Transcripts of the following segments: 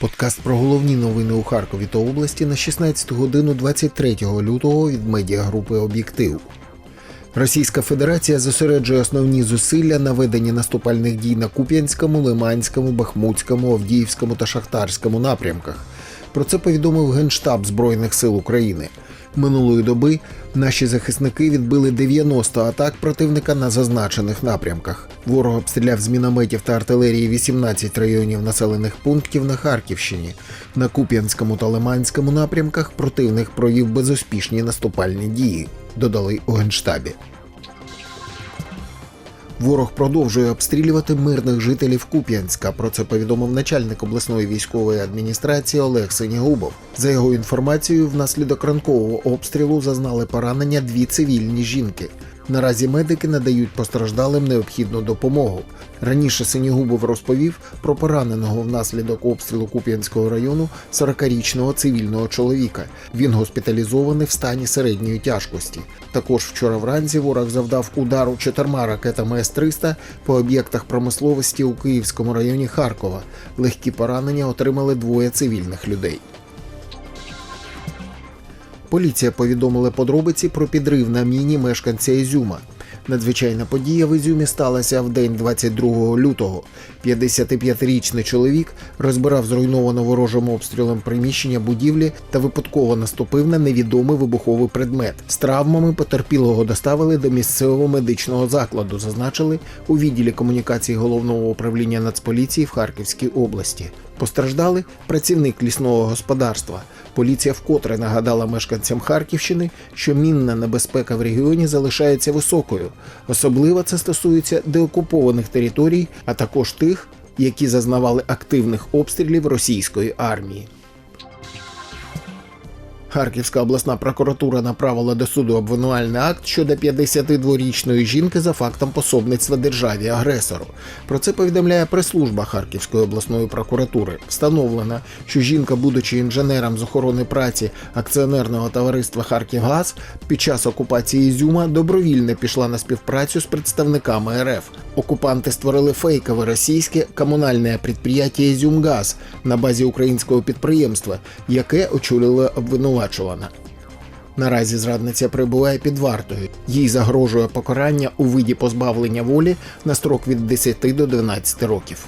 Подкаст про головні новини у Харкові та області на 16 годину 23 лютого від медіагрупи Об'єктив. Російська Федерація зосереджує основні зусилля на веденні наступальних дій на Куп'янському, Лиманському, Бахмутському, Авдіївському та Шахтарському напрямках. Про це повідомив Генштаб Збройних сил України. Минулої доби наші захисники відбили 90 атак противника на зазначених напрямках. Ворог обстріляв з мінометів та артилерії 18 районів населених пунктів на Харківщині. На Куп'янському та Лиманському напрямках противник провів безуспішні наступальні дії, додали у Генштабі. Ворог продовжує обстрілювати мирних жителів Куп'янська. Про це повідомив начальник обласної військової адміністрації Олег Синігубов. За його інформацією, внаслідок ранкового обстрілу зазнали поранення дві цивільні жінки. Наразі медики надають постраждалим необхідну допомогу. Раніше Синігубов розповів про пораненого внаслідок обстрілу Куп'янського району 40-річного цивільного чоловіка. Він госпіталізований в стані середньої тяжкості. Також вчора вранці ворог завдав удару чотирма ракетами С-300 по об'єктах промисловості у Київському районі Харкова. Легкі поранення отримали двоє цивільних людей. Поліція повідомила подробиці про підрив на міні мешканця Ізюма. Надзвичайна подія в Ізюмі сталася в день 22 лютого. 55-річний чоловік розбирав зруйноване ворожим обстрілом приміщення будівлі та випадково наступив на невідомий вибуховий предмет. З травмами потерпілого доставили до місцевого медичного закладу, зазначили у відділі комунікації головного управління Нацполіції в Харківській області. Постраждали працівник лісного господарства. Поліція вкотре нагадала мешканцям Харківщини, що мінна небезпека в регіоні залишається високою. Особливо це стосується деокупованих територій, а також тих, які зазнавали активних обстрілів російської армії. Харківська обласна прокуратура направила до суду обвинувальний акт щодо 52-річної жінки за фактом пособництва державі агресору. Про це повідомляє прес-служба Харківської обласної прокуратури. Встановлено, що жінка, будучи інженером з охорони праці акціонерного товариства Харківгаз, під час окупації Ізюма добровільно пішла на співпрацю з представниками РФ. Окупанти створили фейкове російське комунальне підприємство Ізюмгаз на базі українського підприємства, яке очолила обвинувачувана. Наразі зрадниця перебуває під вартою. Їй загрожує покарання у виді позбавлення волі на строк від 10 до 12 років.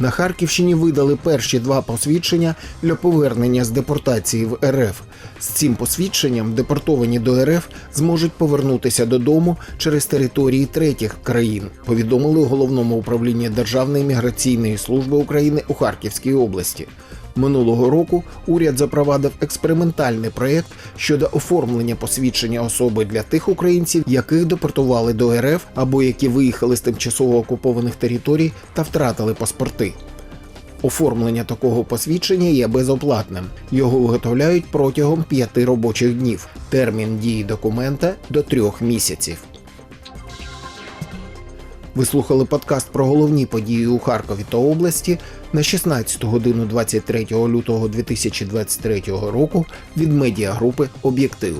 На Харківщині видали перші два посвідчення для повернення з депортації в РФ. З цим посвідченням депортовані до РФ зможуть повернутися додому через території третіх країн. Повідомили у головному управлінні Державної міграційної служби України у Харківській області. Минулого року уряд запровадив експериментальний проєкт щодо оформлення посвідчення особи для тих українців, яких депортували до РФ або які виїхали з тимчасово окупованих територій та втратили паспорти. Оформлення такого посвідчення є безоплатним. Його виготовляють протягом п'яти робочих днів. Термін дії документа до трьох місяців. Ви слухали подкаст про головні події у Харкові та області на 16 годину 23 лютого 2023 року від медіагрупи Об'єктив.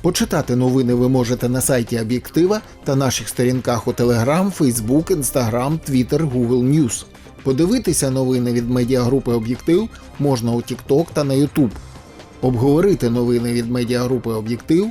Почитати новини ви можете на сайті Об'єктива та наших сторінках у Telegram, Facebook, Instagram, Twitter, Google News. Подивитися новини від медіагрупи Об'єктив можна у TikTok та на YouTube. Обговорити новини від медіагрупи Об'єктив